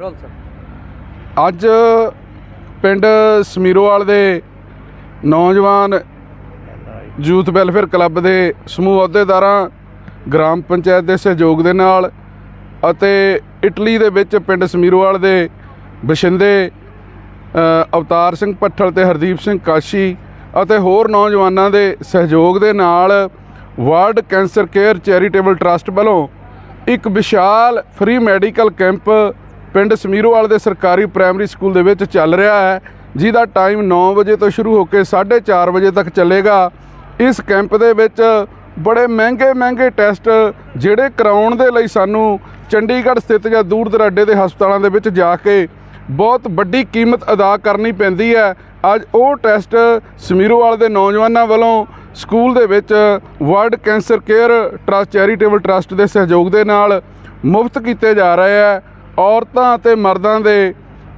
Role sir. ਅੱਜ ਪਿੰਡ ਸਮੀਰੋਵਾਲ ਦੇ ਨੌਜਵਾਨ ਯੂਥ ਵੈਲਫੇਅਰ ਕਲੱਬ ਦੇ ਸਮੂਹ ਅਹੁਦੇਦਾਰਾਂ, ਗ੍ਰਾਮ ਪੰਚਾਇਤ ਦੇ ਸਹਿਯੋਗ ਦੇ ਨਾਲ ਅਤੇ ਇਟਲੀ ਦੇ ਵਿੱਚ ਪਿੰਡ ਸਮੀਰੋਵਾਲ ਦੇ ਬਸ਼ਿੰਦੇ ਅਵਤਾਰ ਸਿੰਘ ਪੱਠਲ ਤੇ ਹਰਦੀਪ ਸਿੰਘ ਕਾਸ਼ੀ ਅਤੇ ਹੋਰ ਨੌਜਵਾਨਾਂ ਦੇ ਸਹਿਯੋਗ ਦੇ ਨਾਲ world cancer care charitable trust ਵੱਲੋਂ ਇੱਕ ਵਿਸ਼ਾਲ ਫ੍ਰੀ ਮੈਡੀਕਲ ਕੈਂਪ ਪਿੰਡ ਸਮੀਰੋਵਾਲ ਦੇ ਸਰਕਾਰੀ ਪ੍ਰਾਇਮਰੀ ਸਕੂਲ ਦੇ ਵਿੱਚ ਚੱਲ ਰਿਹਾ ਹੈ, ਜਿਹਦਾ ਟਾਈਮ 9 ਵਜੇ ਤੋਂ ਸ਼ੁਰੂ ਹੋ ਕੇ 4:30 ਵਜੇ ਤੱਕ ਚੱਲੇਗਾ। ਇਸ ਕੈਂਪ ਦੇ ਵਿੱਚ ਬੜੇ ਮਹਿੰਗੇ ਮਹਿੰਗੇ ਟੈਸਟ ਜਿਹੜੇ ਕਰਾਉਣ ਦੇ ਲਈ ਸਾਨੂੰ ਚੰਡੀਗੜ੍ਹ ਸਥਿਤ ਜਾਂ ਦੂਰ ਦਰਾਡੇ ਦੇ ਹਸਪਤਾਲਾਂ ਦੇ ਵਿੱਚ ਜਾ ਕੇ ਬਹੁਤ ਵੱਡੀ ਕੀਮਤ ਅਦਾ ਕਰਨੀ ਪੈਂਦੀ ਹੈ। ਅੱਜ ਉਹ ਟੈਸਟ ਸਮੀਰੋਵਾਲ ਦੇ ਨੌਜਵਾਨਾਂ ਵੱਲੋਂ ਸਕੂਲ ਦੇ ਵਿੱਚ world cancer care trust, charitable trust ਦੇ ਸਹਿਯੋਗ ਦੇ ਨਾਲ ਮੁਫਤ ਕੀਤੇ ਜਾ ਰਹੇ ਹੈ। ਔਰਤਾਂ ਅਤੇ ਮਰਦਾਂ ਦੇ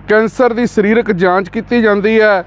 ਕੈਂਸਰ ਦੀ ਸਰੀਰਕ ਜਾਂਚ ਕੀਤੀ ਜਾਂਦੀ ਹੈ।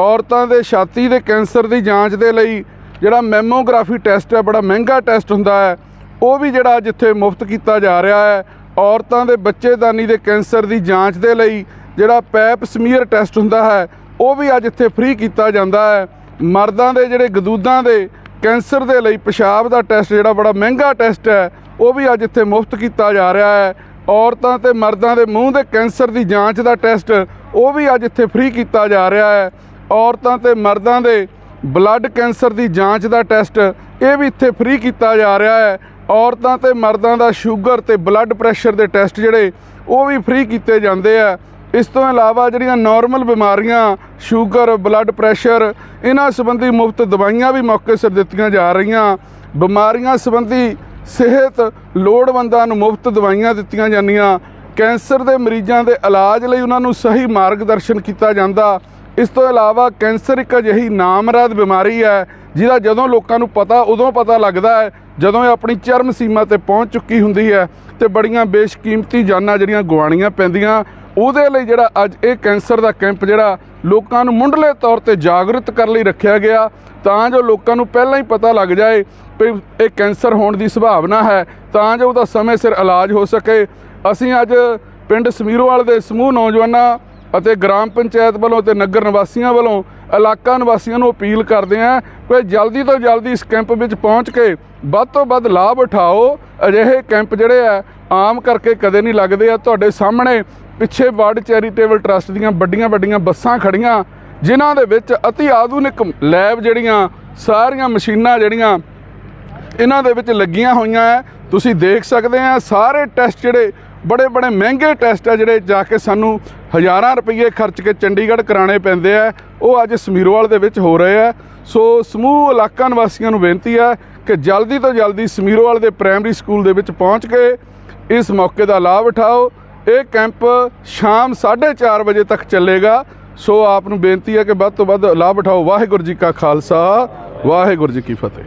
ਔਰਤਾਂ ਦੇ ਛਾਤੀ ਦੇ ਕੈਂਸਰ ਦੀ ਜਾਂਚ ਦੇ ਲਈ ਜਿਹੜਾ ਮੈਮੋਗ੍ਰਾਫੀ ਟੈਸਟ ਹੈ, ਬੜਾ ਮਹਿੰਗਾ ਟੈਸਟ ਹੁੰਦਾ ਹੈ, ਉਹ ਵੀ ਜਿਹੜਾ ਜਿੱਥੇ ਮੁਫਤ ਕੀਤਾ ਜਾ ਰਿਹਾ ਹੈ। ਔਰਤਾਂ ਦੇ ਬੱਚੇਦਾਨੀ ਦੇ ਕੈਂਸਰ ਦੀ ਜਾਂਚ ਦੇ ਲਈ ਜਿਹੜਾ ਪੈਪ ਸਮੀਅਰ ਟੈਸਟ ਹੁੰਦਾ ਹੈ, ਉਹ ਵੀ ਅੱਜ ਇੱਥੇ ਫ੍ਰੀ ਕੀਤਾ ਜਾਂਦਾ ਹੈ। ਮਰਦਾਂ ਦੇ ਜਿਹੜੇ ਗਦੂਦਾਂ ਦੇ ਕੈਂਸਰ ਦੇ ਲਈ ਪਿਸ਼ਾਬ ਦਾ ਟੈਸਟ ਜਿਹੜਾ ਬੜਾ ਮਹਿੰਗਾ ਟੈਸਟ ਹੈ, ਉਹ ਵੀ ਅੱਜ ਇੱਥੇ ਮੁਫਤ ਕੀਤਾ ਜਾ ਰਿਹਾ ਹੈ। ਔਰਤਾਂ ਤੇ ਮਰਦਾਂ ਦੇ ਮੂੰਹ ਦੇ ਕੈਂਸਰ ਦੀ ਜਾਂਚ ਦਾ ਟੈਸਟ ਉਹ ਵੀ ਅੱਜ ਇੱਥੇ ਫ੍ਰੀ ਕੀਤਾ ਜਾ ਰਿਹਾ ਹੈ। ਔਰਤਾਂ ਤੇ ਮਰਦਾਂ ਦੇ ਬਲੱਡ ਕੈਂਸਰ ਦੀ ਜਾਂਚ ਦਾ ਟੈਸਟ ਇਹ ਵੀ ਇੱਥੇ ਫ੍ਰੀ ਕੀਤਾ ਜਾ ਰਿਹਾ ਹੈ। ਔਰਤਾਂ ਤੇ ਮਰਦਾਂ ਦਾ ਸ਼ੂਗਰ ਤੇ ਬਲੱਡ ਪ੍ਰੈਸ਼ਰ ਦੇ ਟੈਸਟ ਜਿਹੜੇ ਉਹ ਵੀ ਫ੍ਰੀ ਕੀਤੇ ਜਾਂਦੇ ਆ। ਇਸ ਤੋਂ ਇਲਾਵਾ ਜਿਹੜੀਆਂ ਨਾਰਮਲ ਬਿਮਾਰੀਆਂ, ਸ਼ੂਗਰ, ਬਲੱਡ ਪ੍ਰੈਸ਼ਰ, ਇਹਨਾਂ ਸੰਬੰਧੀ ਮੁਫਤ ਦਵਾਈਆਂ ਵੀ ਮੌਕੇ ਸਿਰ ਦਿੱਤੀਆਂ ਜਾ ਰਹੀਆਂ। ਬਿਮਾਰੀਆਂ ਸੰਬੰਧੀ ਸਿਹਤ ਲੋੜਵੰਦਾਂ ਨੂੰ ਮੁਫਤ ਦਵਾਈਆਂ ਦਿੱਤੀਆਂ ਜਾਂਦੀਆਂ। ਕੈਂਸਰ ਦੇ ਮਰੀਜ਼ਾਂ ਦੇ ਇਲਾਜ ਲਈ ਉਹਨਾਂ ਨੂੰ ਸਹੀ ਮਾਰਗਦਰਸ਼ਨ ਕੀਤਾ ਜਾਂਦਾ। ਇਸ ਤੋਂ ਇਲਾਵਾ ਕੈਂਸਰ ਇੱਕ ਅਜਿਹੀ ਨਾਮਰਾਦ ਬਿਮਾਰੀ ਹੈ, ਜਿਹਦਾ ਜਦੋਂ ਲੋਕਾਂ ਨੂੰ ਪਤਾ, ਉਦੋਂ ਪਤਾ ਲੱਗਦਾ ਹੈ, ਜਦੋਂ ਇਹ ਆਪਣੀ ਚਰਮ ਸੀਮਾ ਤੇ ਪਹੁੰਚ ਚੁੱਕੀ ਹੁੰਦੀ ਹੈ ਤੇ ਬੜੀਆਂ ਬੇਸ਼ਕੀਮਤੀ ਜਾਨਾਂ ਜਿਹੜੀਆਂ ਗਵਾਣੀਆਂ ਪੈਂਦੀਆਂ। ਉਹਦੇ ਲਈ ਜਿਹੜਾ ਅੱਜ ਇਹ ਕੈਂਸਰ ਦਾ ਕੈਂਪ ਜਿਹੜਾ ਲੋਕਾਂ ਨੂੰ ਮੁੰਡਲੇ ਤੌਰ ਤੇ ਜਾਗਰੂਕ ਕਰਨ ਲਈ ਰੱਖਿਆ ਗਿਆ, ਤਾਂ ਜੋ ਲੋਕਾਂ ਨੂੰ ਪਹਿਲਾਂ ਹੀ ਪਤਾ ਲੱਗ ਜਾਏ ਵੀ ਇਹ ਕੈਂਸਰ ਹੋਣ ਦੀ ਸੰਭਾਵਨਾ ਹੈ, ਤਾਂ ਜੋ ਉਹਦਾ ਸਮੇਂ ਸਿਰ ਇਲਾਜ ਹੋ ਸਕੇ। ਅਸੀਂ ਅੱਜ ਪਿੰਡ ਸਮੀਰੋਵਾਲ ਦੇ ਸਮੂਹ ਨੌਜਵਾਨਾਂ ਅਤੇ ਗ੍ਰਾਮ ਪੰਚਾਇਤ ਵੱਲੋਂ ਤੇ ਨਗਰ ਨਿਵਾਸੀਆਂ ਵੱਲੋਂ ਇਲਾਕਾ ਨਿਵਾਸੀਆਂ ਨੂੰ ਅਪੀਲ ਕਰਦੇ ਹਾਂ ਕਿ ਜਲਦੀ ਤੋਂ ਜਲਦੀ ਇਸ ਕੈਂਪ ਵਿੱਚ ਪਹੁੰਚ ਕੇ ਵੱਧ ਤੋਂ ਵੱਧ ਲਾਭ ਉਠਾਓ। ਅਜਿਹੇ ਕੈਂਪ ਜਿਹੜੇ ਆ, ਆਮ ਕਰਕੇ ਕਦੇ ਨਹੀਂ ਲੱਗਦੇ ਆ। ਤੁਹਾਡੇ ਸਾਹਮਣੇ ਪਿੱਛੇ ਵਰਲਡ ਚੈਰੀਟੇਬਲ ਟਰਸਟ ਦੀਆਂ ਵੱਡੀਆਂ ਵੱਡੀਆਂ ਬੱਸਾਂ ਖੜੀਆਂ, ਜਿਨ੍ਹਾਂ ਦੇ ਵਿੱਚ ਅਤੀ ਆਧੁਨਿਕ ਲੈਬ ਜਿਹੜੀਆਂ, ਸਾਰੀਆਂ ਮਸ਼ੀਨਾਂ ਜਿਹੜੀਆਂ ਇਹਨਾਂ ਦੇ ਵਿੱਚ ਲੱਗੀਆਂ ਹੋਈਆਂ ਹੈ ਤੁਸੀਂ ਦੇਖ ਸਕਦੇ ਆ ਸਾਰੇ ਟੈਸਟ ਜਿਹੜੇ, ਬੜੇ ਬੜੇ ਮਹਿੰਗੇ ਟੈਸਟ ਆ ਜਿਹੜੇ ਜਾ ਕੇ ਸਾਨੂੰ ਹਜ਼ਾਰਾਂ ਰੁਪਏ ਖਰਚ ਕੇ ਚੰਡੀਗੜ੍ਹ ਕਰਾਣੇ ਪੈਂਦੇ ਆ ਉਹ ਅੱਜ ਸਮੀਰੋਵਾਲ ਦੇ ਵਿੱਚ ਹੋ ਰਹੇ ਆ ਸੋ ਸਮੂਹ ਇਲਾਕਾ ਨਿਵਾਸੀਆਂ ਨੂੰ ਬੇਨਤੀ ਹੈ ਕਿ ਜਲਦੀ ਤੋਂ ਜਲਦੀ ਸਮੀਰੋਵਾਲ ਦੇ ਪ੍ਰਾਇਮਰੀ ਸਕੂਲ ਦੇ ਵਿੱਚ ਪਹੁੰਚ ਕੇ ਇਸ ਮੌਕੇ ਦਾ ਲਾਭ ਉਠਾਓ। ਇਹ ਕੈਂਪ ਸ਼ਾਮ 4:30 ਵਜੇ ਤੱਕ ਚੱਲੇਗਾ। ਸੋ ਆਪ ਨੂੰ ਬੇਨਤੀ ਹੈ ਕਿ ਵੱਧ ਤੋਂ ਵੱਧ ਲਾਭ ਉਠਾਓ। ਵਾਹਿਗੁਰੂ ਜੀ ਕਾ ਖਾਲਸਾ, ਵਾਹਿਗੁਰੂ ਜੀ ਕੀ ਫਤਿਹ।